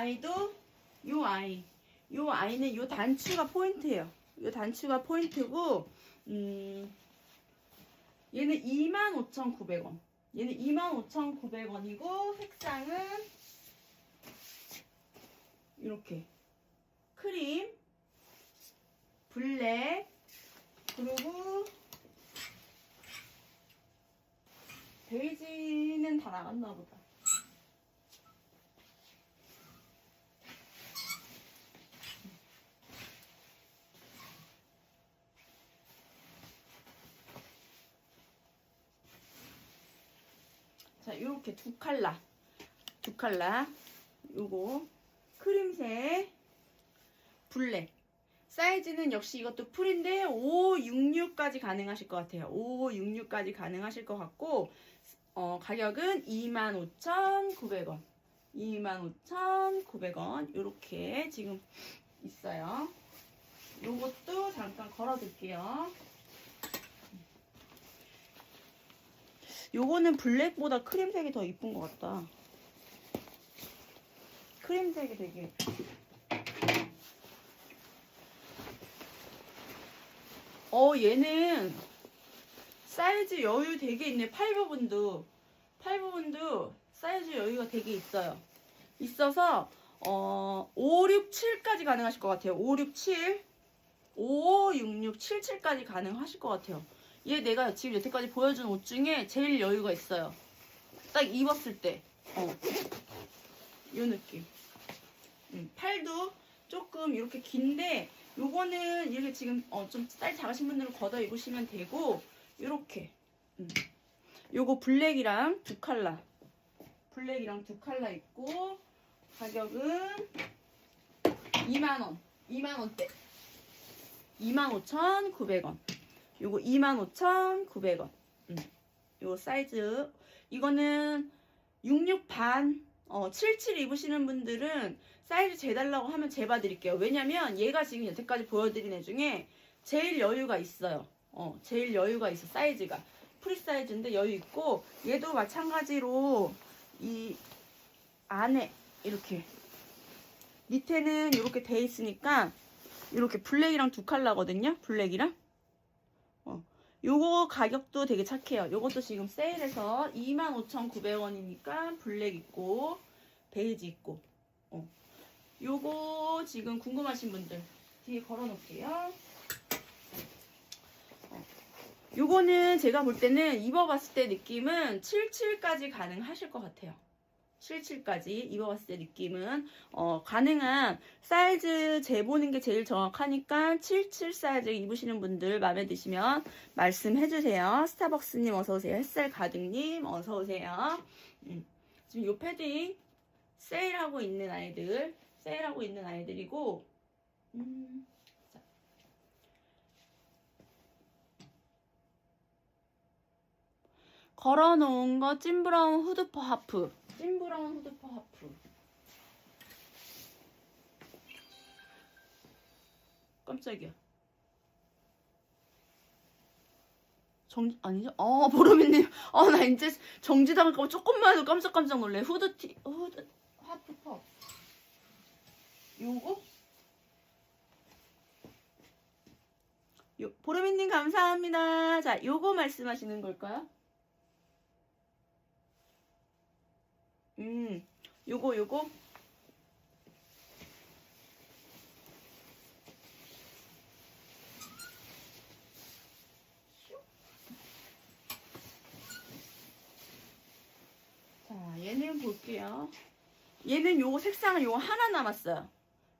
아이도 요 아이. 요 아이는 요 단추가 포인트예요. 요 단추가 포인트고 음 얘는 25,900원. 얘는 25,900원이고 색상은 이렇게 크림, 블랙, 그리고 베이지는 다 나갔나 보다. 이렇게 두 칼라. 두 칼라. 요거 크림색 블랙. 사이즈는 역시 이것도 풀인데 566까지 가능하실 것 같아요. 566까지 가능하실 것 같고 어, 가격은 25,900원. 25,900원. 이렇게 지금 있어요. 요것도 잠깐 걸어둘게요. 요거는 블랙보다 크림색이 더 이쁜 것 같다. 크림색이 되게 어 얘는 사이즈 여유 되게 있네. 팔 부분도. 팔 부분도 사이즈 여유가 되게 있어요. 있어서 어 5, 6, 7까지 가능하실 것 같아요. 5, 6, 7 5, 6, 6, 7, 7까지 가능하실 것 같아요 얘 내가 지금 여태까지 보여준 옷 중에 제일 여유가 있어요. 딱 입었을 때. 어. 요 느낌. 음, 팔도 조금 이렇게 긴데 요거는 이렇게 지금 어, 좀 사이즈 작으신 분들은 걷어 입으시면 되고 요렇게. 음. 요거 블랙이랑 두 칼라. 블랙이랑 두 칼라 있고 가격은 2만원. 2만원대. 25,900원 요거 25,900원 음. 요 사이즈 이거는 66 반, 어, 77 입으시는 분들은 사이즈 재달라고 하면 재봐드릴게요. 왜냐면 얘가 지금 여태까지 보여드린 애 중에 제일 여유가 있어요. 어, 제일 여유가 있어, 사이즈가. 프리 사이즈인데 여유 있고, 얘도 마찬가지로 이 안에 이렇게 밑에는 이렇게 돼 있으니까 이렇게 블랙이랑 두 칼라거든요. 블랙이랑. 어. 요거 가격도 되게 착해요. 요것도 지금 세일해서 25,900원이니까 블랙 있고 베이지 있고. 어. 요거 지금 궁금하신 분들 뒤에 걸어 놓을게요. 어. 요거는 제가 볼 때는 입어봤을 때 느낌은 77까지 가능하실 것 같아요. 77까지 입어봤을 때 느낌은 어, 가능한 사이즈 재보는 게 제일 정확하니까 77 사이즈 입으시는 분들 마음에 드시면 말씀해주세요. 스타벅스님 어서오세요. 햇살 가득님 어서오세요. 음, 지금 요 패딩 세일하고 있는 아이들 세일하고 있는 아이들이고 음, 자. 걸어놓은 거 찐브라운 후드퍼 하프 찐브라운 후드퍼 하프. 깜짝이야. 정 아니죠? 어 보름이님. 어 나 이제 정지당할까봐 조금만 해도 깜짝깜짝 놀래. 후드티 후드 하프퍼. 요거? 요 보름이님 감사합니다. 자 요거 말씀하시는 걸까요? 음, 요거, 요거. 자, 얘는 볼게요. 얘는 요거 색상은 요거 하나 남았어요.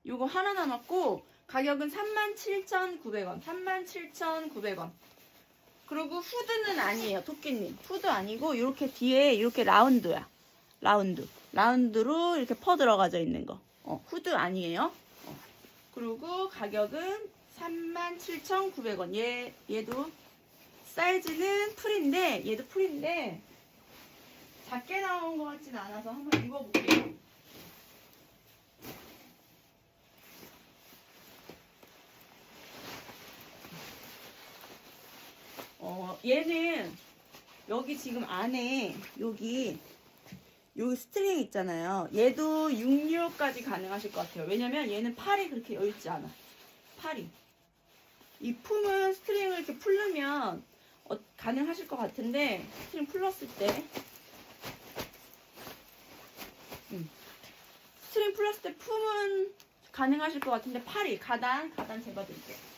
요거 하나 남았고, 가격은 37,900원. 37,900원. 그리고 후드는 아니에요, 토끼님. 후드 아니고, 이렇게 뒤에 이렇게 라운드야. 라운드. 라운드로 이렇게 퍼 들어가져 있는 거. 어, 후드 아니에요. 어. 그리고 가격은 37,900원. 얘, 얘도 사이즈는 풀인데, 얘도 풀인데, 작게 나온 것 같진 않아서 한번 입어볼게요. 어, 얘는 여기 지금 안에, 여기 여기 스트링 있잖아요. 얘도 66까지 가능하실 것 같아요. 왜냐면 얘는 팔이 그렇게 여유있지 않아. 팔이. 이 품은 스트링을 이렇게 풀르면 어, 가능하실 것 같은데 스트링 풀렀을 때 음. 스트링 풀렀을 때 품은 가능하실 것 같은데 팔이 가단 가단 재봐드릴게요.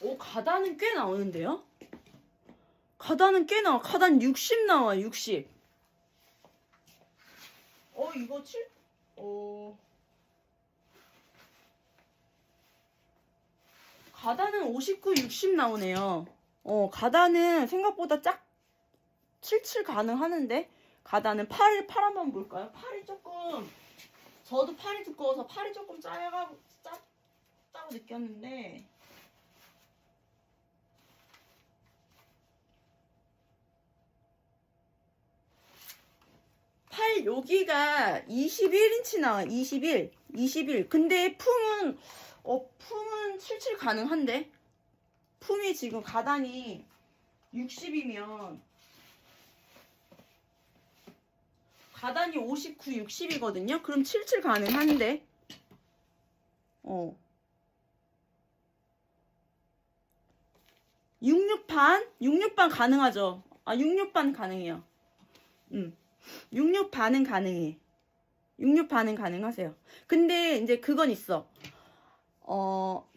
오, 가단은 꽤 나오는데요? 가단은 꽤 나와. 가단 60 나와, 60. 어, 이거 7, 어. 가단은 59, 60 나오네요. 어, 가단은 생각보다 짝, 77 가능하는데? 가단은 팔, 팔 한번 볼까요? 팔이 조금, 저도 팔이 두꺼워서 팔이 조금 짧아, 짧, 짧다고 느꼈는데, 팔 여기가 21인치 나와 21 21 근데 품은 어 품은 77 가능한데? 품이 지금 가단이 60이면 가단이 59 60이거든요? 그럼 77 가능한데? 어. 66반? 66반 가능하죠. 아 66반 가능해요. 음 66 반은 가능해. 66 반은 가능하세요. 근데 이제 그건 있어. 어,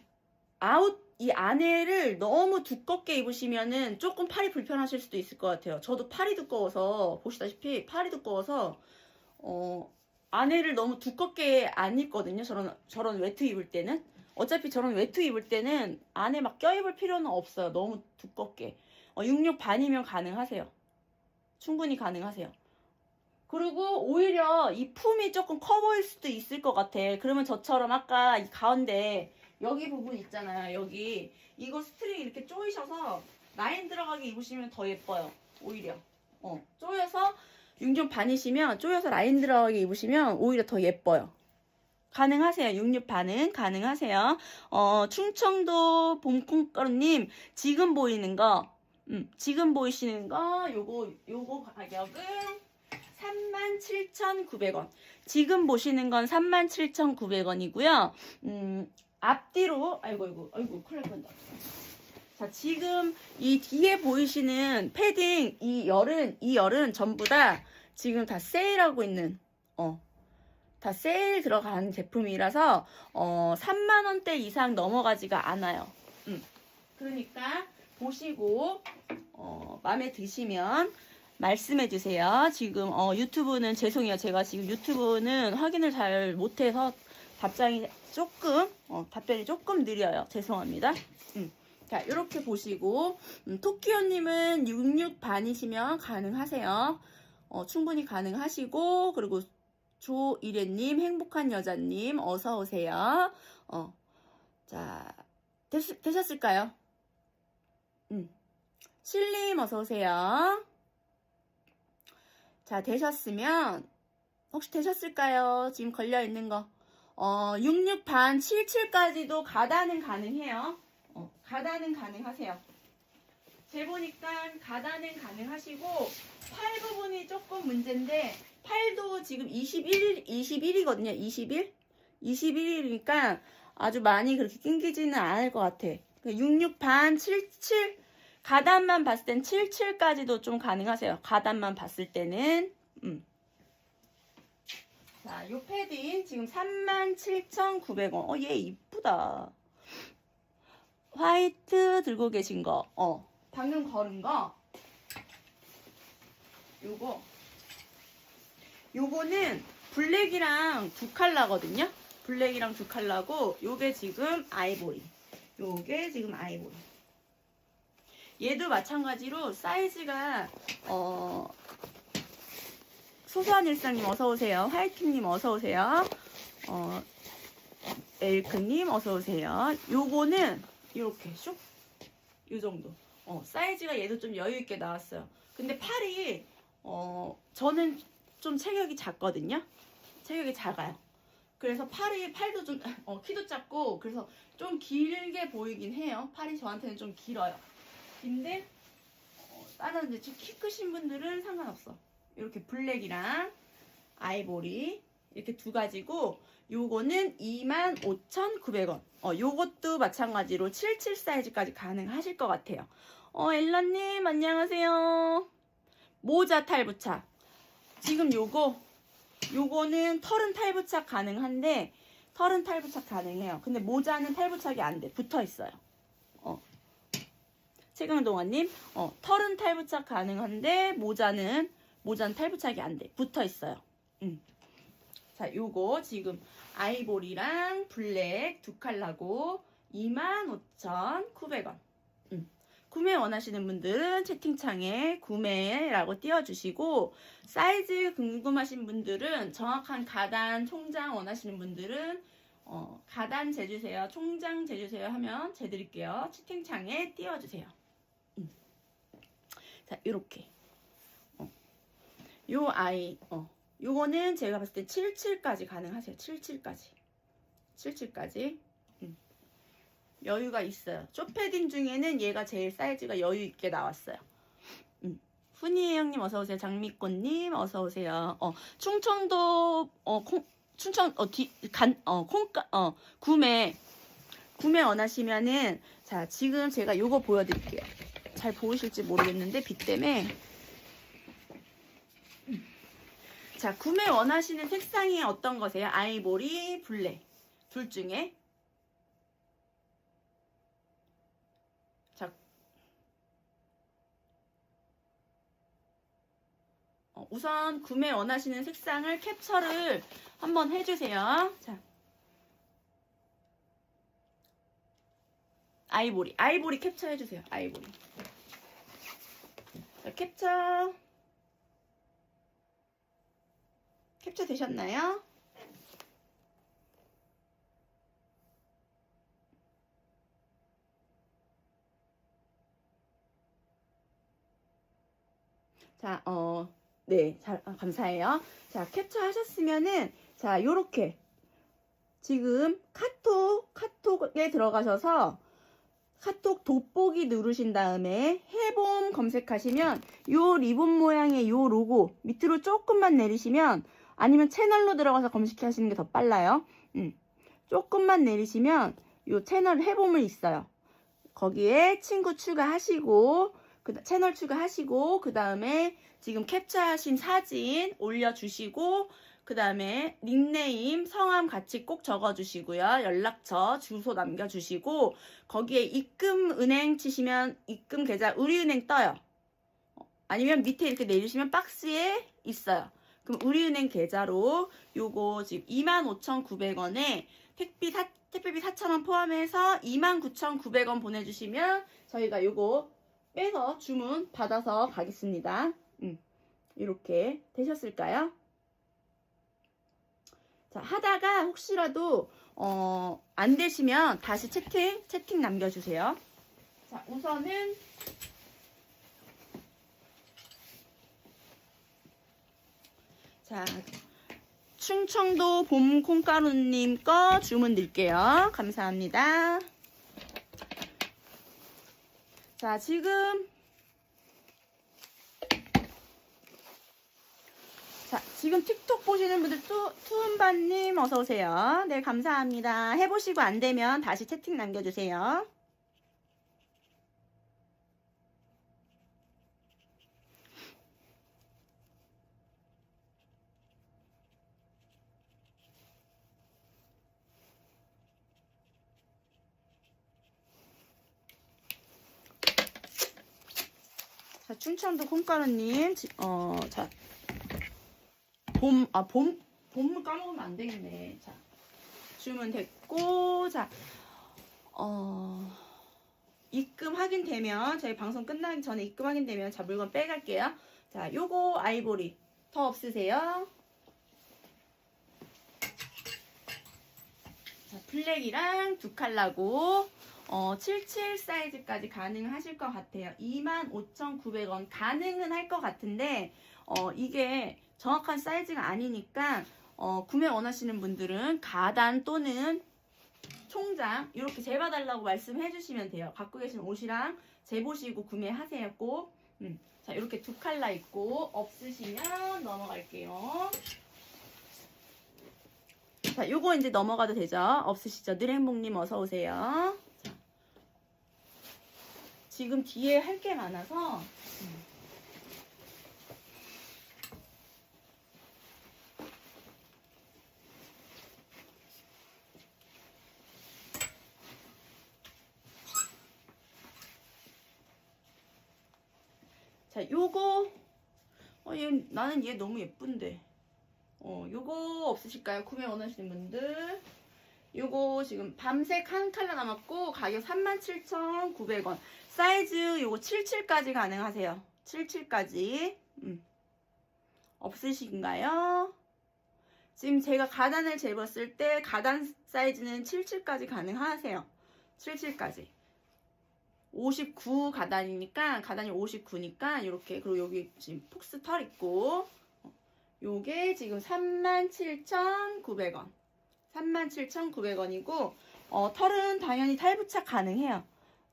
아웃, 이 안에를 너무 두껍게 입으시면은 조금 팔이 불편하실 수도 있을 것 같아요. 저도 팔이 두꺼워서, 보시다시피 팔이 두꺼워서, 어, 안에를 너무 두껍게 안 입거든요. 저런, 저런 외투 입을 때는. 어차피 저런 외투 입을 때는 안에 막 껴입을 필요는 없어요. 너무 두껍게. 어, 66 반이면 가능하세요. 충분히 가능하세요. 그리고 오히려 이 품이 조금 커 보일 수도 있을 것 같아. 그러면 저처럼 아까 이 가운데 여기 부분 있잖아요. 여기 이거 스트링 이렇게 조이셔서 라인 들어가게 입으시면 더 예뻐요. 오히려 어 조여서 6육 반이시면 조여서 라인 들어가게 입으시면 오히려 더 예뻐요. 가능하세요. 66 반은 가능하세요. 어 충청도 봄콩가루님 지금 보이는 거, 음 지금 보이시는 거 요거 요거 가격은 37,900원. 지금 보시는 건 37,900원이고요. 음, 앞뒤로 아이고 아이고 아이고 큰일 날 뻔다. 자, 지금 이 뒤에 보이시는 패딩 이 열은 이 열은 전부 다 지금 다 세일하고 있는 어. 다 세일 들어간 제품이라서 어 3만 원대 이상 넘어가지가 않아요. 음. 그러니까 보시고 어 마음에 드시면 말씀해 주세요. 지금 어, 유튜브는 죄송해요. 제가 지금 유튜브는 확인을 잘 못해서 답장이 조금 어, 답변이 조금 느려요. 죄송합니다. 음. 자 이렇게 보시고 음, 토끼오님은 66 반이시면 가능하세요. 어, 충분히 가능하시고 그리고 조이래님 행복한 여자님 어서 오세요. 어, 자 됐, 되셨을까요? 음. 실님 어서 오세요. 자, 되셨으면, 혹시 되셨을까요? 지금 걸려있는 거. 어, 66 반, 77까지도 가단은 가능해요. 어, 가단은 가능하세요. 재보니까 가단은 가능하시고, 팔 부분이 조금 문제인데, 팔도 지금 21, 21이거든요. 21? 21이니까 아주 많이 그렇게 낑기지는 않을 것 같아. 66 반, 77, 가단만 봤을 땐 77까지도 좀 가능하세요. 가단만 봤을 때는. 음. 자, 요 패딩 지금 37,900원. 어, 얘 이쁘다. 화이트 들고 계신 거, 어, 방금 걸은 거, 요거, 요거는 블랙이랑 두 컬러거든요. 블랙이랑 두 컬러고, 요게 지금 아이보리. 요게 지금 아이보리. 얘도 마찬가지로 사이즈가, 어, 소소한 일상님 어서오세요. 화이트님 어서오세요. 어, 엘크님 어서오세요. 요거는 이렇게 슉. 요 정도. 어, 사이즈가 얘도 좀 여유있게 나왔어요. 근데 팔이, 어, 저는 좀 체격이 작거든요. 체격이 작아요. 그래서 팔이, 팔도 좀, 어, 키도 작고, 그래서 좀 길게 보이긴 해요. 팔이 저한테는 좀 길어요. 근데, 어, 다른 이제 좀키 크신 분들은 상관없어. 이렇게 블랙이랑 아이보리 이렇게 두 가지고 요거는 25,900원. 어, 요것도 마찬가지로 77 사이즈까지 가능하실 것 같아요. 어, 엘라님 안녕하세요. 모자 탈부착. 지금 요거 요거는 털은 탈부착 가능한데 털은 탈부착 가능해요. 근데 모자는 탈부착이 안 돼. 붙어 있어요. 어. 최강동아님, 어, 털은 탈부착 가능한데 모자는 모자는 탈부착이 안 돼. 붙어 있어요. 음. 자, 요거 지금 아이보리랑 블랙 두 컬러고 25,900원. 음. 구매 원하시는 분들은 채팅창에 구매라고 띄워주시고 사이즈 궁금하신 분들은 정확한 가단 총장 원하시는 분들은 어, 가단 재주세요, 총장 재주세요 하면 재드릴게요. 채팅창에 띄워주세요. 음. 자, 요렇게. 요 아이, 어, 요거는 제가 봤을 때 77까지 가능하세요. 77까지. 77까지. 음. 여유가 있어요. 쇼패딩 중에는 얘가 제일 사이즈가 여유 있게 나왔어요. 음. 훈이 형님 어서오세요. 장미꽃님 어서오세요. 어, 충청도, 어, 콩, 충청, 어, 뒤, 간, 어, 콩가, 어, 구매, 구매 원하시면은, 자, 지금 제가 요거 보여드릴게요. 잘 보이실지 모르겠는데, 빛 때문에. 자, 구매 원하시는 색상이 어떤 거세요? 아이보리, 블랙. 둘 중에. 자. 어, 우선 구매 원하시는 색상을 캡처를 한번 해주세요. 자. 아이보리. 아이보리 캡처 해주세요. 아이보리. 자, 캡처. 캡처 되셨나요? 자, 어, 네, 잘, 아, 감사해요. 자, 캡처 하셨으면은, 자, 요렇게. 지금 카톡, 카톡에 들어가셔서 카톡 돋보기 누르신 다음에 해봄 검색하시면 요 리본 모양의 요 로고 밑으로 조금만 내리시면 아니면 채널로 들어가서 검색하시는 게 더 빨라요. 음. 조금만 내리시면 요 채널 해봄을 있어요. 거기에 친구 추가하시고 그 채널 추가하시고 그 다음에 지금 캡처하신 사진 올려주시고 그 다음에 닉네임, 성함 같이 꼭 적어주시고요. 연락처, 주소 남겨주시고 거기에 입금 은행 치시면 입금 계좌 우리은행 떠요. 어, 아니면 밑에 이렇게 내리시면 박스에 있어요. 그럼 우리은행 계좌로 요거 지금 25,900원에 택비 사, 택배비 4,000원 포함해서 29,900원 보내주시면 저희가 요거 빼서 주문 받아서 가겠습니다. 음, 이렇게 되셨을까요? 자, 하다가 혹시라도 어, 안 되시면 다시 채팅 채팅 남겨주세요. 자, 우선은 자, 충청도 봄 콩가루님 거 주문 드릴게요. 감사합니다. 자, 지금 지금 틱톡 보시는 분들 투, 투은바님 어서오세요. 네, 감사합니다. 해보시고 안 되면 다시 채팅 남겨주세요. 자, 춘천도 콩가루님, 어, 자, 봄, 아, 봄, 봄을 까먹으면 안 되겠네. 자, 주문 됐고, 자, 어, 입금 확인되면, 저희 방송 끝나기 전에 입금 확인되면, 자, 물건 빼갈게요. 자, 요거 아이보리. 더 없으세요? 자, 블랙이랑 두 칼라고, 어, 77 사이즈까지 가능하실 것 같아요. 25,900원 가능은 할 것 같은데 어, 이게 정확한 사이즈가 아니니까 어, 구매 원하시는 분들은 가단 또는 총장 이렇게 재봐달라고 말씀해 주시면 돼요. 갖고 계신 옷이랑 재보시고 구매하세요. 꼭. 음. 자 이렇게 두 칼라 있고 없으시면 넘어갈게요. 자 요거 이제 넘어가도 되죠? 없으시죠? 늘행복님 어서 오세요. 지금 뒤에 할 게 많아서 자 요거 어, 얘, 나는 얘 너무 예쁜데. 어 요거 없으실까요? 구매 원하시는 분들? 요거 지금 밤색 한 칼라 남았고 가격 37,900원. 사이즈 요거 77까지 가능하세요. 77까지. 음. 없으신가요? 지금 제가 가단을 재봤을 때 가단 사이즈는 77까지 가능하세요. 77까지 59 가단이니까 가단이 59니까 이렇게 그리고 여기 지금 폭스 털 있고 어, 요게 지금 37,900원 37,900원이고 어, 털은 당연히 탈부착 가능해요.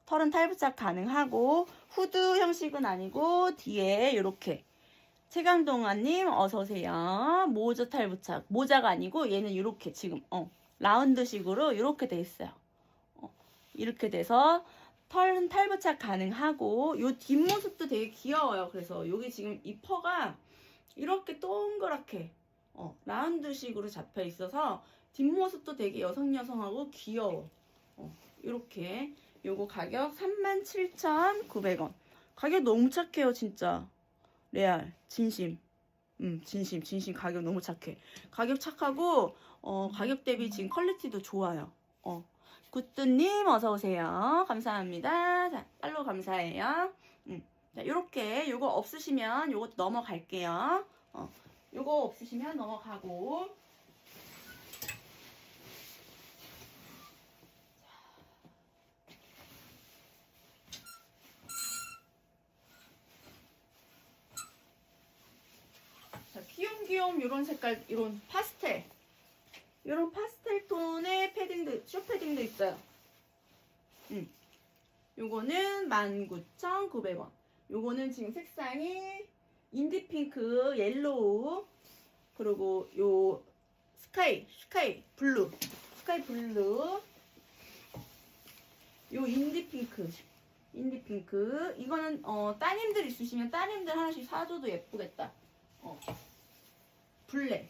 털은 탈부착 가능하고 후드 형식은 아니고 뒤에 이렇게 최강동아님 어서 오세요. 모자 탈부착 모자가 아니고 얘는 이렇게 지금 어, 라운드식으로 이렇게 돼 있어요. 어, 이렇게 돼서 털은 탈부착 가능하고 요 뒷모습도 되게 귀여워요. 그래서 여기 지금 이 퍼가 이렇게 동그랗게 어, 라운드식으로 잡혀 있어서 뒷모습도 되게 여성 여성하고 귀여워. 어, 이렇게 요거 가격 37,900원. 가격 너무 착해요, 진짜. 레알, 진심. 음, 진심, 진심 가격 너무 착해. 가격 착하고 어, 가격 대비 지금 퀄리티도 좋아요. 어. 굿드님 어서 오세요. 감사합니다. 자, 팔로 감사해요. 음. 자, 요렇게 요거 없으시면 요것도 넘어갈게요. 어. 요거 없으시면 넘어가고 자, 귀염귀염 이런 색깔, 이런 파스텔. 이런 파스텔 톤의 패딩도, 쇼 패딩도 있어요. 음. 요거는 19,900원. 요거는 지금 색상이 인디핑크, 옐로우, 그리고 요 스카이, 스카이 블루, 스카이 블루, 요 인디핑크, 인디핑크. 이거는 어, 따님들 있으시면 따님들 하나씩 사줘도 예쁘겠다. 어. 블랙.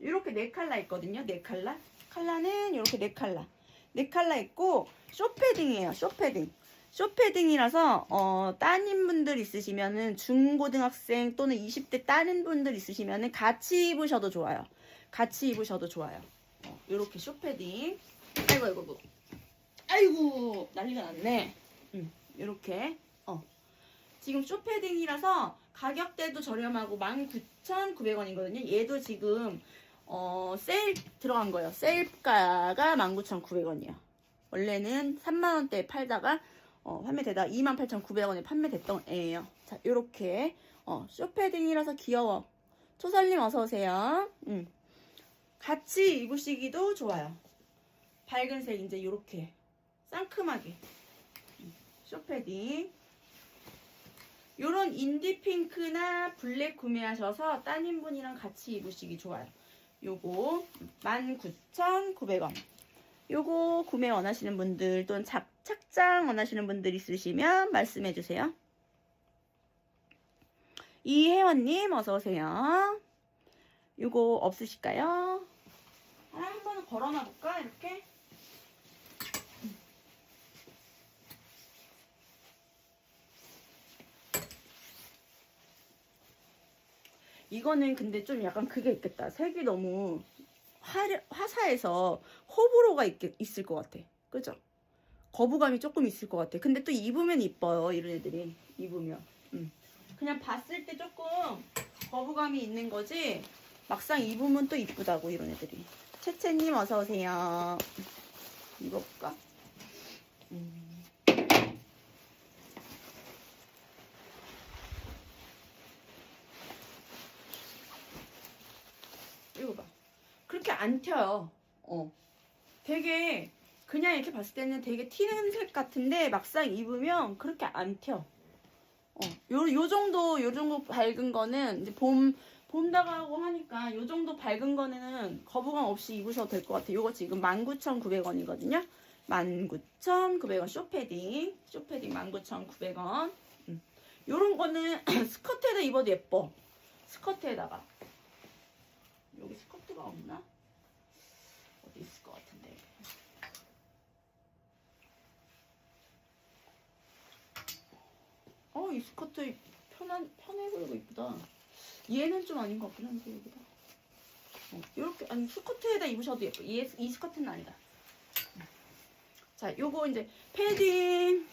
이렇게 네 칼라 있거든요. 네 칼라. 칼라는 이렇게 네 칼라. 네 칼라 있고 쇼패딩이에요. 쇼패딩. 쇼패딩이라서 어, 따님분들 있으시면은 중고등학생 또는 20대 따님분들 있으시면은 같이 입으셔도 좋아요. 같이 입으셔도 좋아요. 어, 이렇게 쇼패딩. 아이고 아이고 아이고. 아이고 난리가 났네. 음, 이렇게 어. 지금 쇼패딩이라서 가격대도 저렴하고 19,900원이거든요. 얘도 지금 어, 세일 들어간 거예요. 세일가가 19,900원이에요. 원래는 3만원대에 팔다가 어, 판매되다 28,900원에 판매됐던 애예요. 자, 요렇게 어, 쇼패딩이라서 귀여워. 초설님 어서 오세요. 음. 같이 입으시기도 좋아요. 밝은 색 이제 요렇게 상큼하게 음, 쇼패딩 요런 인디 핑크나 블랙 구매하셔서 따님분이랑 같이 입으시기 좋아요. 요거 19,900원. 요거 구매 원하시는 분들 또는 착, 착장 원하시는 분들 있으시면 말씀해 주세요. 이혜원님 어서 오세요. 요거 없으실까요? 하나 한 번은 걸어놔 볼까 이렇게? 이거는 근데 좀 약간 그게 있겠다. 색이 너무 화, 화사해서 호불호가 있, 있을 것 같아. 그죠? 거부감이 조금 있을 것 같아. 근데 또 입으면 이뻐요. 이런 애들이. 입으면. 음. 그냥 봤을 때 조금 거부감이 있는 거지. 막상 입으면 또 이쁘다고 이런 애들이. 채채님 어서 오세요. 입어볼까? 음. 이거 봐. 그렇게 안 튀어요. 어. 되게 그냥 이렇게 봤을 때는 되게 튀는 색 같은데 막상 입으면 그렇게 안 튀어. 어. 요, 요 정도 요 정도 밝은 거는 이제 봄 봄 다가오고 하니까 요 정도 밝은 거는 거부감 없이 입으셔도 될 것 같아요. 요거 지금 19,900원이거든요. 19,900원 쇼패딩. 쇼패딩 19,900원. 음. 요런 거는 스커트에다 입어도 예뻐. 스커트에다가. 여기 스커트가 없나? 어디 있을 것 같은데. 어, 이 스커트 편한, 편해 보이고 이쁘다. 얘는 좀 아닌 것 같긴 한데, 여기다. 어, 요렇게, 아니, 스커트에다 입으셔도 예뻐. 얘, 이 스커트는 아니다. 자, 요거 이제 패딩.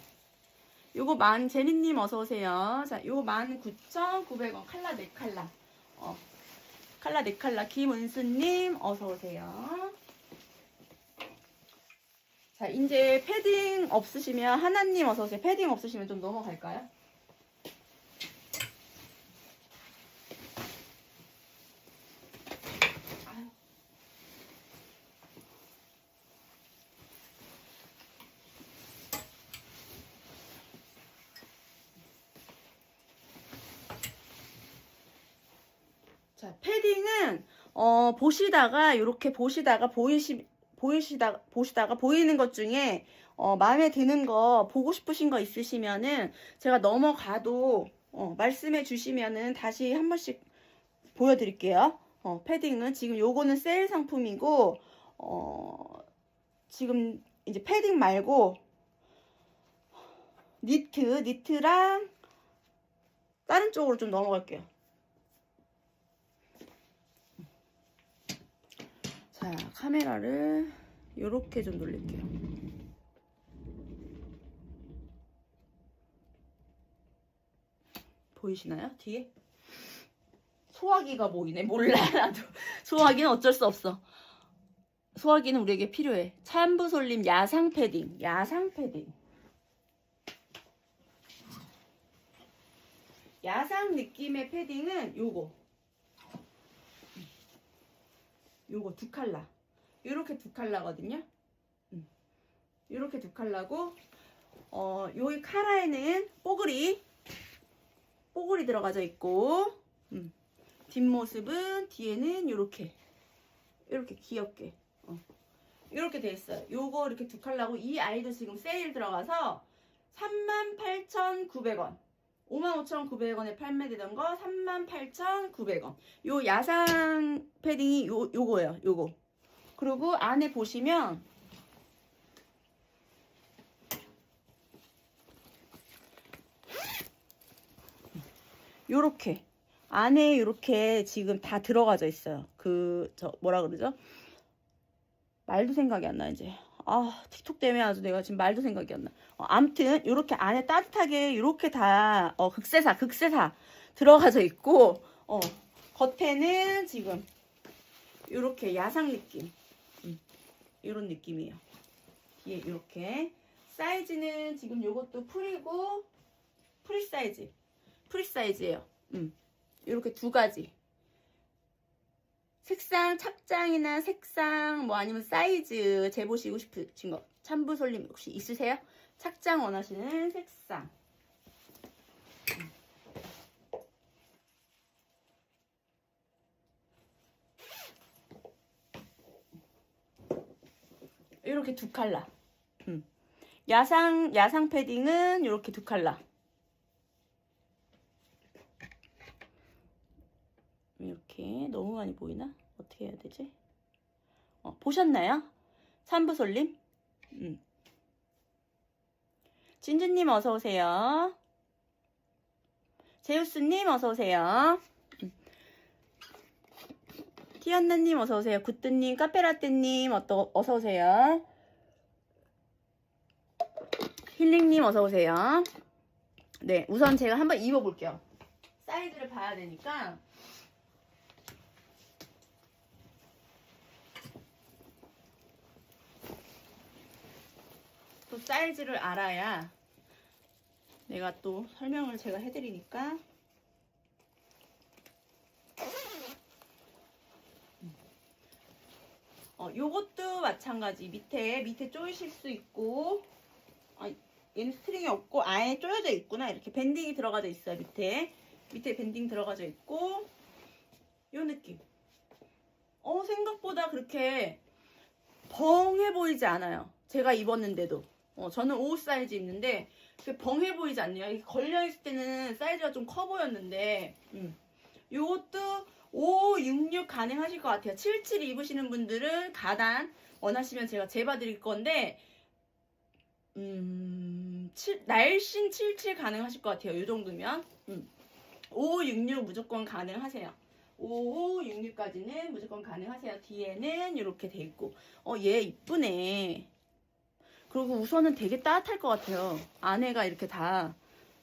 요거 만, 제니님 어서오세요. 자, 요거 19,900원. 칼라 네 칼라. 어, 칼라 네 칼라 김은수님 어서 오세요. 자 이제 패딩 없으시면 하나님 어서 오세요. 패딩 없으시면 좀 넘어갈까요? 아유. 자, 패딩은 어, 보시다가 이렇게 보시다가 보이시 보이시다 보시다가 보이는 것 중에 어, 마음에 드는 거 보고 싶으신 거 있으시면은 제가 넘어가도 어, 말씀해 주시면은 다시 한 번씩 보여드릴게요. 어, 패딩은 지금 요거는 세일 상품이고 어, 지금 이제 패딩 말고 니트 니트랑 다른 쪽으로 좀 넘어갈게요. 자, 카메라를 이렇게 좀 돌릴게요. 보이시나요? 뒤에? 소화기가 보이네. 몰라, 나도. 소화기는 어쩔 수 없어. 소화기는 우리에게 필요해. 찬부솔림 야상 패딩. 야상 패딩. 야상 느낌의 패딩은 요거. 요거 두 칼라. 요렇게 두 칼라거든요. 음. 요렇게 두 칼라고 어, 요 카라에는 뽀글이 뽀글이 들어가져 있고 음. 뒷모습은 뒤에는 요렇게 요렇게 귀엽게 어. 요렇게 돼 있어요. 요거 이렇게 두 칼라고 이 아이도 지금 세일 들어가서 38,900원 55,900원에 판매되던 거 38,900원. 요 야상 패딩이 요 요거예요. 요거. 그리고 안에 보시면 요렇게 안에 요렇게 지금 다 들어가져 있어요. 그 저 뭐라 그러죠? 말도 생각이 안 나 이제. 아 틱톡 때문에 아주 내가 지금 말도 생각이 안 나. 어, 암튼 이렇게 안에 따뜻하게 이렇게 다 어, 극세사 극세사 들어가져 있고 어, 겉에는 지금 이렇게 야상 느낌 음, 이런 느낌이에요. 뒤에 이렇게 사이즈는 지금 요것도 풀이고 프리 사이즈 프리 사이즈예요. 음, 이렇게 두 가지. 색상 착장이나 색상 뭐 아니면 사이즈 재보시고 싶으신 거 참부솔님 혹시 있으세요? 착장 원하시는 색상 이렇게 두 칼라 음. 야상 야상 패딩은 이렇게 두 칼라 이렇게 너무 많이 보이나? 어떻게 해야 되지? 어, 보셨나요? 삼부솔님? 음. 진주님 어서 오세요. 제우스님 어서 오세요. 음. 티안나님 어서오세요. 굿드님, 카페라떼님 어떠, 어서오세요. 힐링님 어서오세요. 네, 우선 제가 한번 입어볼게요. 사이즈를 봐야 되니까. 또 사이즈를 알아야 내가 또 설명을 제가 해드리니까. 어, 요것도 마찬가지. 밑에, 밑에 조이실 수 있고, 아, 얘는 스트링이 없고, 아예 조여져 있구나. 이렇게 밴딩이 들어가져 있어요, 밑에. 밑에 밴딩 들어가져 있고, 요 느낌. 어, 생각보다 그렇게 벙해 보이지 않아요. 제가 입었는데도. 어, 저는 5 사이즈 그렇게 벙해 보이지 않네요. 걸려있을 때는 사이즈가 좀 커 보였는데, 음. 요것도 5, 6, 6 가능하실 것 같아요. 77 입으시는 분들은 가단 원하시면 제가 재봐드릴 건데, 음, 7, 날씬 77 가능하실 것 같아요. 요 정도면. 음. 5, 6, 6 무조건 가능하세요. 5, 6, 6까지는 무조건 가능하세요. 뒤에는 이렇게 돼 있고. 어, 얘 이쁘네. 그리고 우선은 되게 따뜻할 것 같아요. 안에가 이렇게 다,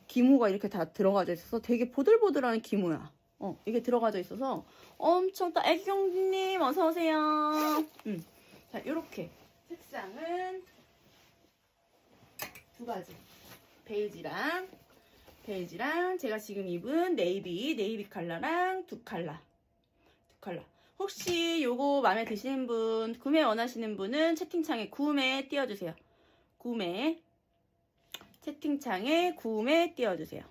기모가 이렇게 다 들어가져 있어서 되게 보들보들한 기모야. 어, 이게 들어가져 있어서 엄청 따, 애경님 어서 오세요. 음. 자, 요렇게. 색상은 두 가지. 베이지랑, 베이지랑 제가 지금 입은 네이비, 네이비 컬러랑 두 컬러. 두 컬러. 혹시 요거 마음에 드시는 분, 구매 원하시는 분은 채팅창에 구매 띄워주세요. 구매. 채팅창에 구매 띄워주세요.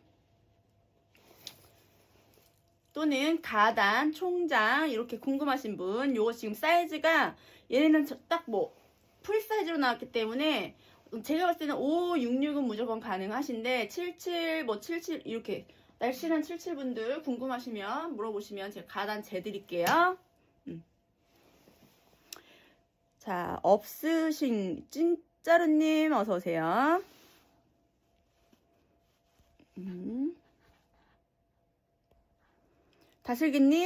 또는 가단, 총장 이렇게 궁금하신 분 요거 지금 사이즈가 얘는 딱 뭐 풀 사이즈로 나왔기 때문에 제가 봤을 때는 5, 6, 6은 무조건 가능하신데 77, 뭐 77 이렇게 날씬한 77 분들 궁금하시면 물어보시면 제가 가단 재드릴게요. 음. 자, 없으신 찐 짜루님 어서 오세요. 음. 다슬기님